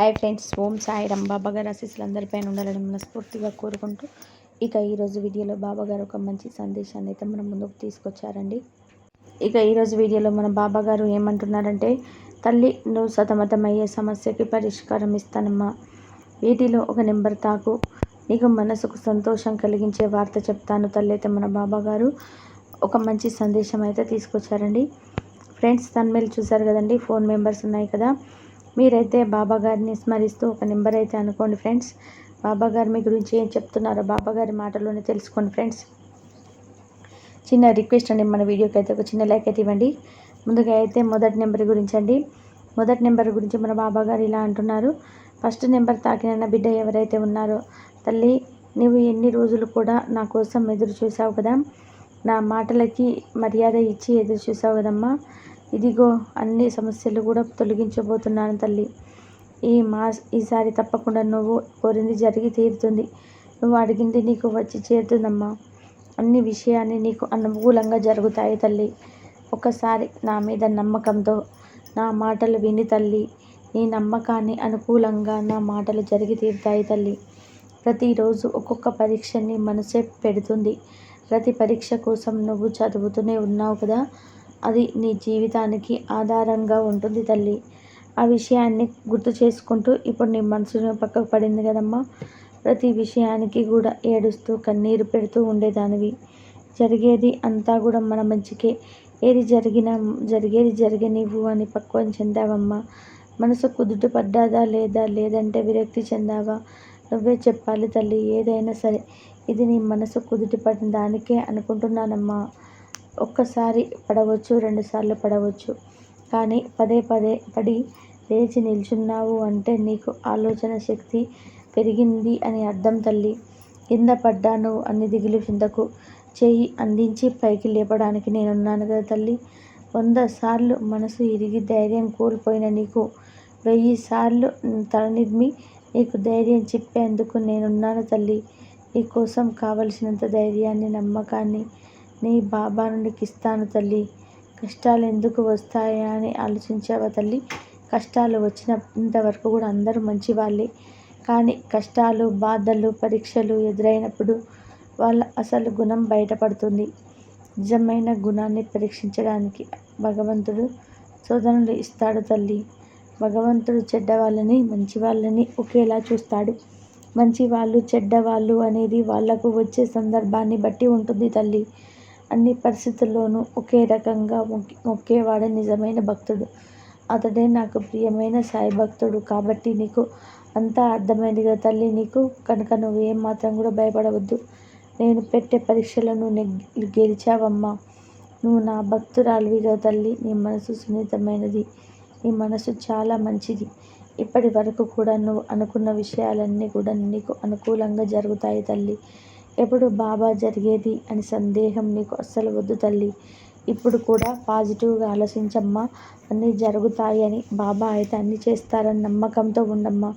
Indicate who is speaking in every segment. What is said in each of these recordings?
Speaker 1: Hi friends Om Sairam. బాబా గారు ఆశీస్సులు అందరిపైన ఉండాలని మనస్ఫూర్తిగా కోరుకుంటూ ఇక ఈరోజు వీడియోలో బాబా గారు ఒక మంచి సందేశాన్ని అయితే మన ముందుకు తీసుకొచ్చారండి. ఇక ఈరోజు వీడియోలో మన బాబా గారు ఏమంటున్నారంటే తల్లి నువ్వు సతమతమయ్యే సమస్యకి పరిష్కారం ఇస్తానమ్మా. వీటిలో ఒక నెంబర్ తాకు. నీకు మనసుకు సంతోషం కలిగించే వార్త చెప్తాను తల్లి అయితే మన బాబా గారు ఒక మంచి సందేశం అయితే తీసుకొచ్చారండి. ఫ్రెండ్స్ తన మీద చూసారు కదండి ఫోన్ మెంబర్స్ ఉన్నాయి కదా. మీరైతే బాబా గారిని స్మరిస్తూ ఒక నెంబర్ అయితే అనుకోండి ఫ్రెండ్స్. బాబాగారు మీ గురించి ఏం చెప్తున్నారో బాబాగారి మాటలోనే తెలుసుకోండి ఫ్రెండ్స్. చిన్న రిక్వెస్ట్ అండి మన వీడియోకి అయితే ఒక చిన్న లైక్ అయితే ఇవ్వండి. ముందుగా అయితే మొదటి నెంబర్ గురించి అండి. మొదటి నెంబర్ గురించి మన బాబా గారు ఇలా అంటున్నారు. ఫస్ట్ నెంబర్ తాకిన బిడ్డ ఎవరైతే ఉన్నారో తల్లి నువ్వు ఎన్ని రోజులు కూడా నా కోసం ఎదురు చూసావు కదా? నా మాటలకి మర్యాద ఇచ్చి ఎదురు చూసావు కదమ్మా. ఇదిగో అన్ని సమస్యలు కూడా తొలగించబోతున్నాను తల్లి. ఈ మా ఈసారి తప్పకుండా నువ్వు కోరింది జరిగి తీరుతుంది. నువ్వు అడిగింది నీకు వచ్చి చేరుతుందమ్మా. అన్ని విషయాన్ని నీకు అనుకూలంగా జరుగుతాయి తల్లి. ఒకసారి నా మీద నమ్మకంతో నా మాటలు విని తల్లి. నీ నమ్మకాన్ని అనుకూలంగా నా మాటలు జరిగి తీరుతాయి తల్లి. ప్రతిరోజు ఒక్కొక్క పరీక్షని మనసే పెడుతుంది. ప్రతి పరీక్ష కోసం నువ్వు చదువుతూనే ఉన్నావు కదా. అది నీ జీవితానికి ఆధారంగా ఉంటుంది తల్లి. ఆ విషయాన్ని గుర్తు చేసుకుంటూ ఇప్పుడు నీ మనసులో పక్కకు పడింది కదమ్మా. ప్రతి విషయానికి కూడా ఏడుస్తూ కన్నీరు పెడుతూ ఉండేదానివి. జరిగేది అంతా కూడా మన మంచికే. ఏది జరిగినా జరిగేది జరగనివ్వు అని పక్వం చెందావమ్మా. మనసు కుదుట పడ్డాదా లేదా లేదంటే విరక్తి చెందావా? నువ్వే చెప్పాలి తల్లి ఏదైనా సరే. ఇది నీ మనసు కుదుట పడిన దానికే అనుకుంటున్నానమ్మా. ఒక్కసారి పడవచ్చు రెండుసార్లు పడవచ్చు. కానీ పదే పదే పడి లేచి నిల్చున్నావు అంటే నీకు ఆలోచన శక్తి పెరిగింది అని అర్థం తల్లి. కింద పడ్డాను అన్ని దిగులు కిందకు చేయి అందించి పైకి లేపడానికి నేనున్నాను కదా తల్లి. వంద సార్లు మనసు ఇరిగి ధైర్యం కోల్పోయిన నీకు. వెయ్యి సార్లు తలనిద్మి నీకు ధైర్యం చెప్పేందుకు నేనున్నాను తల్లి. నీకోసం కావలసినంత ధైర్యాన్ని నమ్మకాన్ని నీ బాబా నుండి ఇస్తాను తల్లి. కష్టాలు ఎందుకు వస్తాయా అని ఆలోచించావా తల్లి? కష్టాలు వచ్చినంతవరకు కూడా అందరూ మంచి వాళ్ళే కానీ కష్టాలు బాధలు పరీక్షలు ఎదురైనప్పుడు వాళ్ళ అసలు గుణం బయటపడుతుంది. నిజమైన గుణాన్ని పరీక్షించడానికి భగవంతుడు శోధనలు ఇస్తాడు తల్లి. భగవంతుడు చెడ్డవాళ్ళని మంచి వాళ్ళని ఒకేలా చూస్తాడు. మంచి వాళ్ళు చెడ్డవాళ్ళు అనేది వాళ్ళకు వచ్చే సందర్భాన్ని బట్టి ఉంటుంది తల్లి. అన్ని పరిస్థితుల్లోనూ ఒకే రకంగా మొక్కి మొక్కేవాడే నిజమైన భక్తుడు. అతడే నాకు ప్రియమైన సాయి భక్తుడు కాబట్టి నీకు అంతా అర్థమైంది కదా తల్లి. నీకు కనుక నువ్వు ఏం మాత్రం కూడా భయపడవద్దు. నేను పెట్టే పరీక్షలను గెలిచావమ్మా. నువ్వు నా భక్తురాలివి కదా తల్లి. నీ మనసు సున్నితమైనది. నీ మనసు చాలా మంచిది. ఇప్పటి వరకు కూడా నువ్వు అనుకున్న విషయాలన్నీ కూడా నీకు అనుకూలంగా జరుగుతాయి తల్లి. ఎప్పుడు బాబా జరిగేది అని సందేహం నీకు అస్సలు వద్దు తల్లి. ఇప్పుడు కూడా పాజిటివ్గా ఆలోచించమ్మా. అన్నీ జరుగుతాయి అని బాబా అయితే అన్నీ చేస్తారని నమ్మకంతో ఉండమ్మా.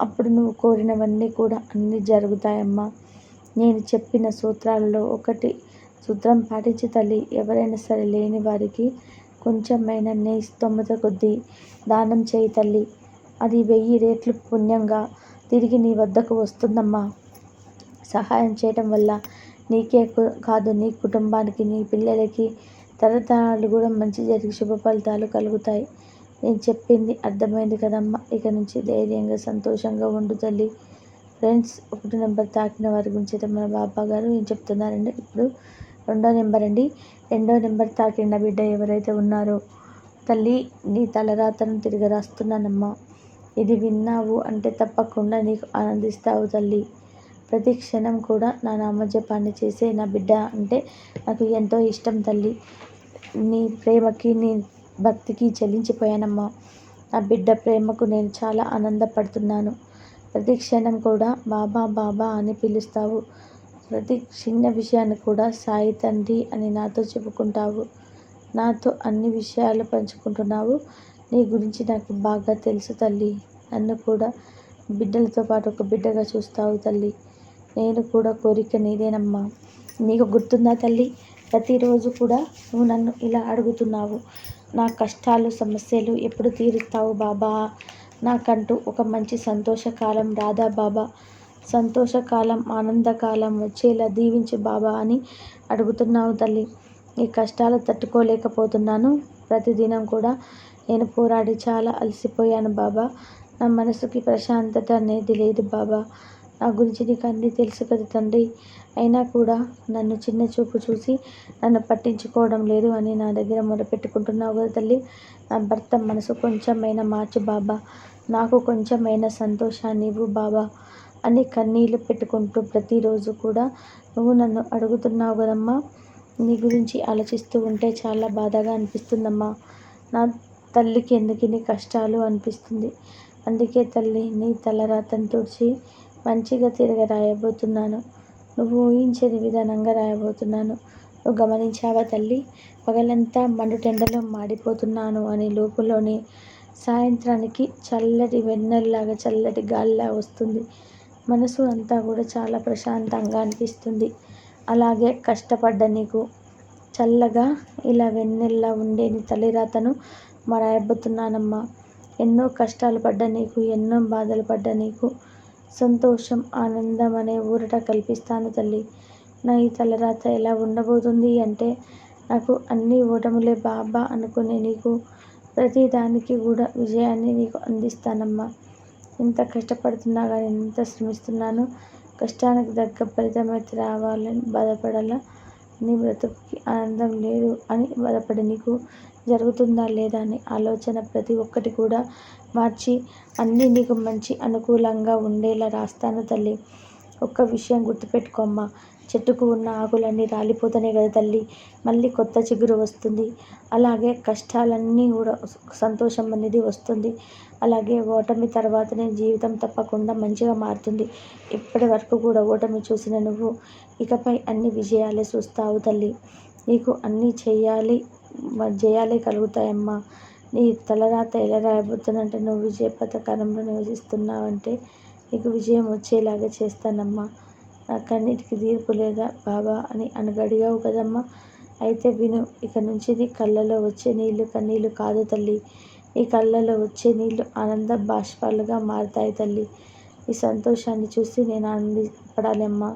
Speaker 1: అప్పుడు నువ్వు కోరినవన్నీ కూడా అన్నీ జరుగుతాయమ్మా. నేను చెప్పిన సూత్రాలలో ఒకటి. సూత్రం పాటించి తల్లి. ఎవరైనా సరే లేని వారికి కొంచెమైనా నీ స్తోమత కొద్దీ దానం చేయి తల్లి. అది వెయ్యి రేట్లు పుణ్యంగా తిరిగి నీ వద్దకు వస్తుందమ్మా. సహాయం చేయటం వల్ల నీకే కాదు నీ కుటుంబానికి నీ పిల్లలకి తరతరాలు కూడా మంచి జరిగి శుభ ఫలితాలు కలుగుతాయి. నేను చెప్పింది అర్థమైంది కదమ్మా. ఇక నుంచి ధైర్యంగా సంతోషంగా ఉండు తల్లి. ఫ్రెండ్స్ ఒకటి నెంబర్ తాకిన వారి గురించి అయితే మన బాబా గారు ఏం చెప్తున్నారండి ఇప్పుడు రెండో నెంబర్ అండి. రెండో నెంబర్ తాకిన బిడ్డ ఎవరైతే ఉన్నారో తల్లి నీ తలరాతను తిరిగి రాస్తున్నానమ్మా. ఇది విన్నావు అంటే తప్పకుండా నీకు ఆనందిస్తావు తల్లి. ప్రతి క్షణం కూడా నా నామజపాన్ని చేసే నా బిడ్డ అంటే నాకు ఎంతో ఇష్టం తల్లి. నీ ప్రేమకి నీ భక్తికి చెల్లించిపోయానమ్మా నా బిడ్డ ప్రేమకు నేను చాలా ఆనందపడుతున్నాను. ప్రతి క్షణం కూడా బాబా బాబా అని పిలుస్తావు. ప్రతి చిన్న విషయాన్ని కూడా సాయి తండ్రి అని నాతో చెప్పుకుంటావు. నాతో అన్ని విషయాలు పంచుకుంటున్నావు. నీ గురించి నాకు బాగా తెలుసు తల్లి. నన్ను కూడా బిడ్డలతో పాటు ఒక బిడ్డగా చూస్తావు తల్లి. నేను కూడా కోరిక నీదేనమ్మా. నీకు గుర్తుందా తల్లి? ప్రతిరోజు కూడా నువ్వు నన్ను ఇలా అడుగుతున్నావు. నా కష్టాలు సమస్యలు ఎప్పుడు తీరుస్తావు బాబా? నాకంటూ ఒక మంచి సంతోషకాలం రాధా బాబా? సంతోషకాలం ఆనందకాలం వచ్చేలా దీవించు బాబా అని అడుగుతున్నావు తల్లి. ఈ కష్టాలు తట్టుకోలేకపోతున్నాను. ప్రతిదినం కూడా నేను పోరాడి చాలా అలసిపోయాను బాబా. నా మనసుకి ప్రశాంతత అనేది లేదు బాబా. నా గురించి నీకు అన్నీ తెలుసు కదా తండ్రి. అయినా కూడా నన్ను చిన్న చూపు చూసి నన్ను పట్టించుకోవడం లేదు అని నా దగ్గర మొదలుపెట్టుకుంటున్నావు కదా తల్లి. నా భర్త మనసు కొంచెమైనా మార్చు బాబా. నాకు కొంచెమైనా సంతోషాన్ని ఇవ్వు బాబా అని కన్నీళ్ళు పెట్టుకుంటూ ప్రతిరోజు కూడా నువ్వు నన్ను అడుగుతున్నావు కదమ్మా. నీ గురించి ఆలోచిస్తూ ఉంటే చాలా బాధగా అనిపిస్తుందమ్మా. నా తల్లికి ఎందుకు ఇన్ని కష్టాలు అనిపిస్తుంది. అందుకే తల్లి నీ తలరాతను తుడిచి మంచిగా తిరగ రాయబోతున్నాను. నువ్వు ఊహించని విధానంగా రాయబోతున్నాను. నువ్వు గమనించావా తల్లి? పగలంతా మండుటెండలో మాడిపోతున్నాను అని లోపులోనే సాయంత్రానికి చల్లటి వెన్నెల్లాగా చల్లటి గాలిలా వస్తుంది. మనసు అంతా కూడా చాలా ప్రశాంతంగా అనిపిస్తుంది. అలాగే కష్టపడ్డ నీకు చల్లగా ఇలా వెన్నెల్లా ఉండే నీ తల్లిరాతను మరాయబోతున్నానమ్మా. ఎన్నో కష్టాలు పడ్డ నీకు ఎన్నో బాధలు పడ్డ నీకు సంతోషం ఆనందం అనే ఊరట కల్పిస్తాను తల్లి. నా ఈ తలరాత ఎలా ఉండబోతుంది అంటే నాకు అన్ని ఓటములే బాబా అనుకునే నీకు ప్రతి దానికి కూడా విజయాన్ని నీకు అందిస్తానమ్మా. ఎంత కష్టపడుతున్నా కానీ ఎంత శ్రమిస్తున్నాను కష్టానికి తగ్గ ఫలితం అయితే రావాలని బాధపడాలా? నీ బ్రతుకుకి ఆనందం లేదు అని బాధపడి నీకు జరుగుతుందా లేదా అని ఆలోచన ప్రతి ఒక్కటి కూడా మార్చి అన్నీ నీకు మంచి అనుకూలంగా ఉండేలా రాస్తాను తల్లి. ఒక్క విషయం గుర్తుపెట్టుకోమ్మా. చెట్టుకు ఉన్న ఆకులన్నీ రాలిపోతేనే కదా తల్లి? మళ్ళీ కొత్త చిగురు వస్తుంది. అలాగే కష్టాలన్నీ కూడా సంతోషం అనేది వస్తుంది. అలాగే ఓటమి తర్వాతనే జీవితం తప్పకుండా మంచిగా మారుతుంది. ఇప్పటి వరకు కూడా ఓటమి చూసిన నువ్వు ఇకపై అన్ని విజయాలే చూస్తావు తల్లి. నీకు అన్నీ చేయాలి జయాలే కలుగుతాయమ్మా. నీ తలరాత ఎలా రాయబోతుందంటే నువ్వు విజయ పథకాలంలో నివసిస్తున్నావంటే నీకు విజయం వచ్చేలాగా చేస్తానమ్మా. నా కన్నిటికి తీర్పు లేదా బాబా అని అనగడిగావు కదమ్మా. అయితే విను ఇక నుంచి నీ కళ్ళలో వచ్చే నీళ్ళు కన్నీళ్ళు కాదు తల్లి. నీ కళ్ళలో వచ్చే నీళ్ళు ఆనంద బాష్పాలుగా మారుతాయి తల్లి. ఈ సంతోషాన్ని చూసి నేను ఆనందపడాలి అమ్మా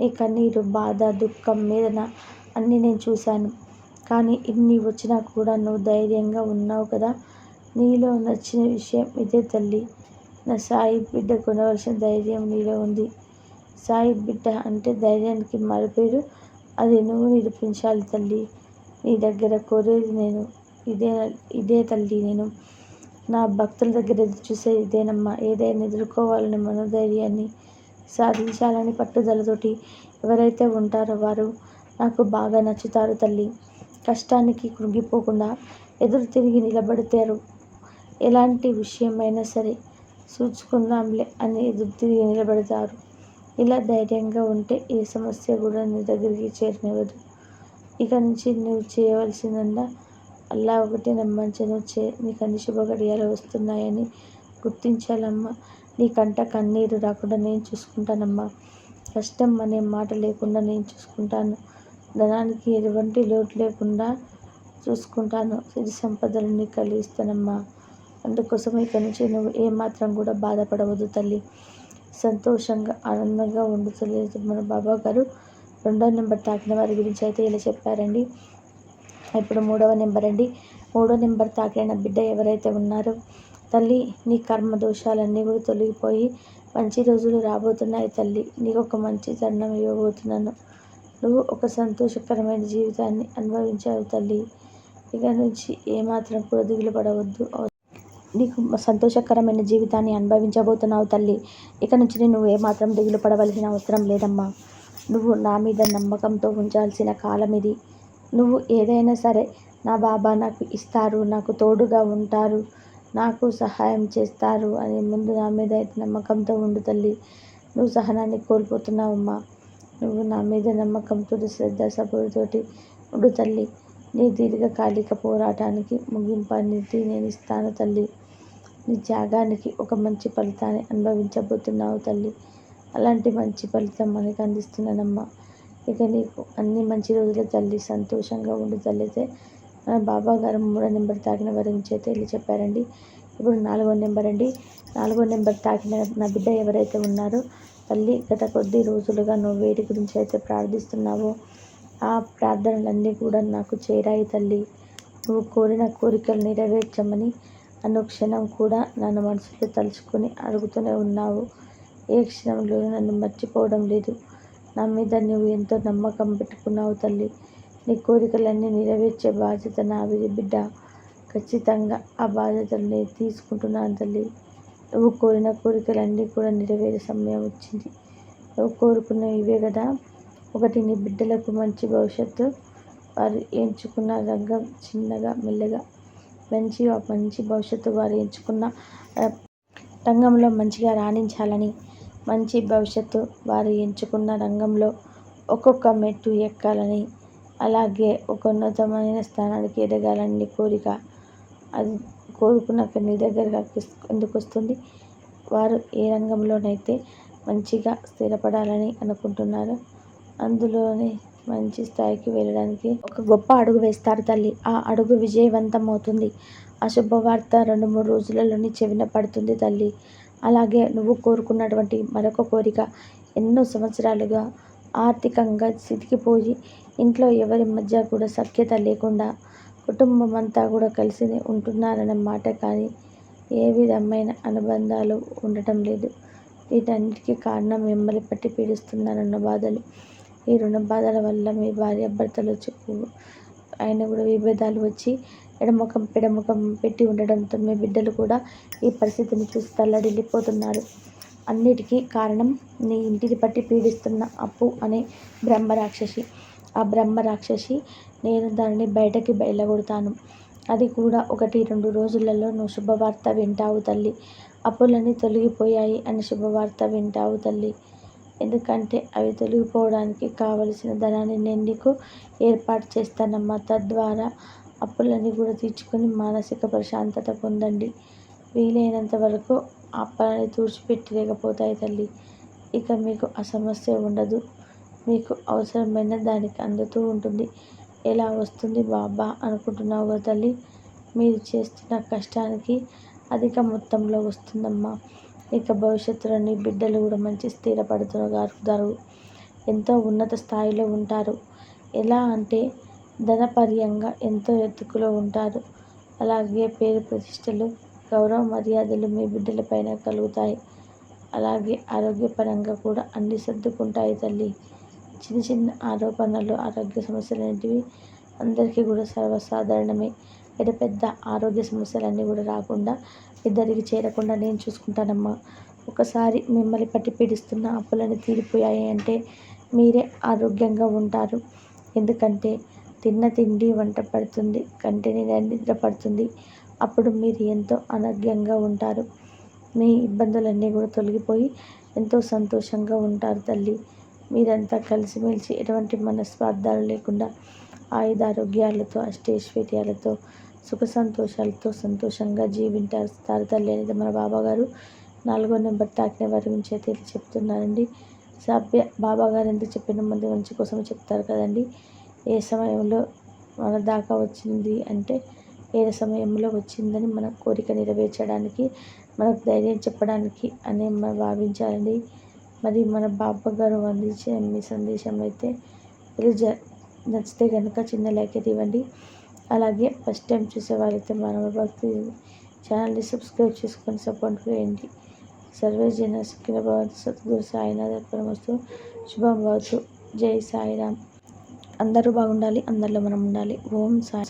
Speaker 1: నీ కన్నీరు బాధ దుఃఖం వేదన అన్నీ నేను చూశాను. కానీ ఇన్ని వచ్చినా కూడా నువ్వు ధైర్యంగా ఉన్నావు కదా. నీలో నచ్చిన విషయం ఇదే తల్లి. నా సాయి బిడ్డ కొనవలసిన ధైర్యం నీలో ఉంది. సాయి బిడ్డ అంటే ధైర్యానికి మరపేరు. అది నువ్వు నిరూపించాలి తల్లి. నీ దగ్గర కోరేది నేను. ఇదే ఇదే తల్లి నేను. నా భక్తుల దగ్గర చూసే ఇదేనమ్మా. ఏదైనా ఎదుర్కోవాలని మనోధైర్యాన్ని సాధించాలని పట్టుదలతోటి ఎవరైతే ఉంటారో వారు నాకు బాగా నచ్చుతారు తల్లి. కష్టానికి కృంగిపోకుండా ఎదురు తిరిగి నిలబడతారు. ఎలాంటి విషయమైనా సరే చూసుకుందాంలే అని ఎదురు తిరిగి నిలబడతారు. ఇలా ధైర్యంగా ఉంటే ఏ సమస్య కూడా నీ దగ్గరికి చేరినవ్వదు. ఇక నుంచి నువ్వు చేయవలసిందల్లా అల్లా ఒకటి నమ్మంచి నువ్వు చే నీకు అన్ని శుభగడియాలు వస్తున్నాయని గుర్తించాలమ్మా. నీ కంట కన్నీరు రాకుండా నేను చూసుకుంటానమ్మా. కష్టం అనే మాట లేకుండా నేను చూసుకుంటాను. ధనానికి ఎటువంటి లోటు లేకుండా చూసుకుంటాను. సిరి సంపదలని కలిగిస్తానమ్మా. అందుకోసం ఇక నుంచి నువ్వు ఏమాత్రం కూడా బాధపడవద్దు తల్లి. సంతోషంగా ఆనందంగా ఉండుతలేదు మన బాబా గారు రెండో నెంబర్ తాకిన వారి గురించి అయితే ఇలా చెప్పారండి. ఇప్పుడు మూడవ నెంబర్ అండి. మూడో నెంబర్ తాకిన బిడ్డ ఎవరైతే ఉన్నారో తల్లి నీ కర్మ దోషాలన్నీ కూడా తొలగిపోయి మంచి రోజులు రాబోతున్నాయి తల్లి. నీకు ఒక మంచి తరుణం ఇవ్వబోతున్నాను. నువ్వు ఒక సంతోషకరమైన జీవితాన్ని అనుభవించావు తల్లి. ఇక నుంచి ఏమాత్రం కూడా దిగులు పడవద్దు నీకు సంతోషకరమైన జీవితాన్ని అనుభవించబోతున్నావు తల్లి. ఇక నుంచి నువ్వు ఏమాత్రం దిగులు పడవలసిన అవసరం లేదమ్మా. నువ్వు నా మీద నమ్మకంతో ఉంచాల్సిన కాలం ఇది. నువ్వు ఏదైనా సరే నా బాబా నాకు ఇస్తారు నాకు తోడుగా ఉంటారు నాకు సహాయం చేస్తారు అని ముందు నా మీద అయితే నమ్మకంతో ఉండు తల్లి. నువ్వు సహనాన్ని కోల్పోతున్నావమ్మా నువ్వు నా మీద నమ్మకంతో శ్రద్ధ సపోర్టుతోటి ఉండు తల్లి. నీ దీర్ఘకాలిక పోరాటానికి ముగింపు అనేది నేను ఇస్తాను తల్లి. నీ త్యాగానికి ఒక మంచి ఫలితాన్ని అనుభవించబోతున్నావు తల్లి. అలాంటి మంచి ఫలితం మనకి అందిస్తున్నానమ్మా ఇక నీకు అన్ని మంచి రోజుల తల్లి. సంతోషంగా ఉండు తల్లితే మన బాబా గారు మూడో నెంబర్ తాకిన వారి గురించి అయితే వెళ్ళి చెప్పారండి. ఇప్పుడు నాలుగో నెంబర్ అండి. నాలుగో నెంబర్ తాకిన నా బిడ్డ ఎవరైతే ఉన్నారో తల్లి గత కొద్ది రోజులుగా నువ్వు వేటి గురించి అయితే ప్రార్థిస్తున్నావో ఆ ప్రార్థనలన్నీ కూడా నాకు చేరాయి తల్లి. నువ్వు కోరిన కోరికలు నెరవేర్చమని అనుక్షణం కూడా నన్ను మనసుతో తలుచుకొని అడుగుతూనే ఉన్నావు. ఏ క్షణంలో నన్ను మర్చిపోవడం లేదు. నా మీద నువ్వు ఎంతో నమ్మకం పెట్టుకున్నావు తల్లి. నీ కోరికలన్నీ నెరవేర్చే బాధ్యత నాది బిడ్డ. ఖచ్చితంగా ఆ బాధ్యతలు నేను తీసుకుంటున్నాను తల్లి. నువ్వు కోరిన కోరికలన్నీ కూడా నెరవేరే సమయం వచ్చింది. నువ్వు కోరుకున్న ఇవే కదా. ఒకటి నీ బిడ్డలకు మంచి భవిష్యత్తు. వారు ఎంచుకున్న రంగం చిన్నగా మెల్లగా మంచి మంచి భవిష్యత్తు వారు ఎంచుకున్న రంగంలో మంచిగా రాణించాలని మంచి భవిష్యత్తు వారు ఎంచుకున్న రంగంలో ఒక్కొక్క మెట్టు ఎక్కాలని అలాగే ఒక ఉన్నతమైన స్థానానికి ఎదగాలని కోరిక అది కోరుకున్నాక నీ దగ్గరగా ఎందుకు వస్తుంది. వారు ఏ రంగంలోనైతే మంచిగా స్థిరపడాలని అనుకుంటున్నారో అందులోనే మంచి స్థాయికి వెళ్ళడానికి ఒక గొప్ప అడుగు వేస్తారు తల్లి. ఆ అడుగు విజయవంతం అవుతుంది ఆ శుభవార్త రెండు మూడు రోజులలోనే చెవిన పడుతుంది తల్లి. అలాగే నువ్వు కోరుకున్నటువంటి మరొక కోరిక ఎన్నో సంవత్సరాలుగా ఆర్థికంగా సితికిపోయి ఇంట్లో ఎవరి మధ్య కూడా సఖ్యత లేకుండా కుటుంబం అంతా కూడా కలిసి ఉంటున్నారన్న మాట కానీ ఏ విధమైన అనుబంధాలు ఉండటం లేదు. వీటన్నిటికీ కారణం మిమ్మల్ని పట్టి పీడిస్తున్నారన్న బాధలు. ఈ రుణ బాధల వల్ల మీ భార్య భర్తలు చెప్పు. ఆయన కూడా విభేదాలు వచ్చి ఎడముఖం పెడముఖం పెట్టి ఉండడంతో మీ బిడ్డలు కూడా ఈ పరిస్థితిని చూసి తల్లడిల్లిపోతున్నారు. అన్నిటికీ కారణం నీ ఇంటిని పట్టి పీడిస్తున్న అప్పు అనే బ్రహ్మ రాక్షసి ఆ బ్రహ్మ రాక్షసి నేను దానిని బయటకి బయలగొడతాను అది కూడా ఒకటి రెండు రోజులలో నువ్వు శుభవార్త వింటావు తల్లి. అప్పులన్నీ తొలగిపోయాయి అని శుభవార్త వింటావు తల్లి. ఎందుకంటే అవి తొలగిపోవడానికి కావలసిన ధనాన్ని నేను నీకు ఏర్పాటు చేస్తానమ్మా. తద్వారా అప్పులన్నీ కూడా తీర్చుకొని మానసిక ప్రశాంతత పొందండి. వీలైనంత వరకు అప్పులని తుడిచిపెట్టలేకపోతాయి తల్లి. ఇక మీకు ఆ సమస్య ఉండదు. మీకు అవసరమైన దానికి అందుతూ ఉంటుంది. ఎలా వస్తుంది బాబా అనుకుంటున్నావు కదా తల్లి? మీరు చేస్తున్న కష్టానికి అధిక మొత్తంలో వస్తుందమ్మా. ఇక భవిష్యత్తులో నీ బిడ్డలు కూడా మంచి స్థిరపడుతున్నారు. ఎంతో ఉన్నత స్థాయిలో ఉంటారు. ఎలా అంటే ధనపర్యంగా ఎంతో ఎత్తుకులో ఉంటారు. అలాగే పేరు ప్రతిష్టలు గౌరవ మర్యాదలు మీ బిడ్డలపైన కలుగుతాయి. అలాగే ఆరోగ్యపరంగా కూడా అన్ని సర్దుకుంటాయి తల్లి. చిన్న చిన్న ఆరోపణలు ఆరోగ్య సమస్యలు అనేటివి అందరికీ కూడా సర్వసాధారణమే. పెద్ద పెద్ద ఆరోగ్య సమస్యలన్నీ కూడా రాకుండా ఇద్దరికి చేరకుండా నేను చూసుకుంటానమ్మా. ఒకసారి మిమ్మల్ని పట్టి పీడిస్తున్న అప్పులని తీరిపోయాయి అంటే మీరే ఆరోగ్యంగా ఉంటారు. ఎందుకంటే తిన్న తిండి వంట పడుతుంది కంటిని నిద్ర పడుతుంది. అప్పుడు మీరు ఎంతో ఆరోగ్యంగా ఉంటారు. మీ ఇబ్బందులన్నీ కూడా తొలగిపోయి ఎంతో సంతోషంగా ఉంటారు తల్లి. మీరంతా కలిసిమెలిసి ఎటువంటి మనస్వార్థాలు లేకుండా ఆయుధారోగ్యాలతో అష్టైశ్వర్యాలతో సుఖ సంతోషాలతో సంతోషంగా జీవింటారు తల్లి అనేది మన బాబాగారు నాలుగో నెంబర్ తాకిన వారి గురించి అయితే చెప్తున్నారండి. సభ్య బాబాగారు ఎంత చెప్పిన మంది మంచి కోసం చెప్తారు కదండి. ఏ సమయంలో మన దాకా వచ్చింది అంటే ఏ సమయంలో వచ్చిందని మన కోరిక నెరవేర్చడానికి మనకు ధైర్యం చెప్పడానికి అని మనం భావించాలండి. మరి మన బాబా గారు అందించే మీ సందేశం అయితే నచ్చితే కనుక చిన్న లైక్ అయితే ఇవ్వండి. అలాగే ఫస్ట్ టైం చూసే వాళ్ళైతే మన భక్తి ఛానల్ని సబ్స్క్రైబ్ చేసుకొని సపోర్ట్ చేయండి. సర్వే జన సుఖిన భవంతు సద్గురు సాయినాథ పరమస్తు శుభం భవతు. జై సాయిరామ్. అందరూ బాగుండాలి అందరిలో మనం ఉండాలి. ఓం సాయి.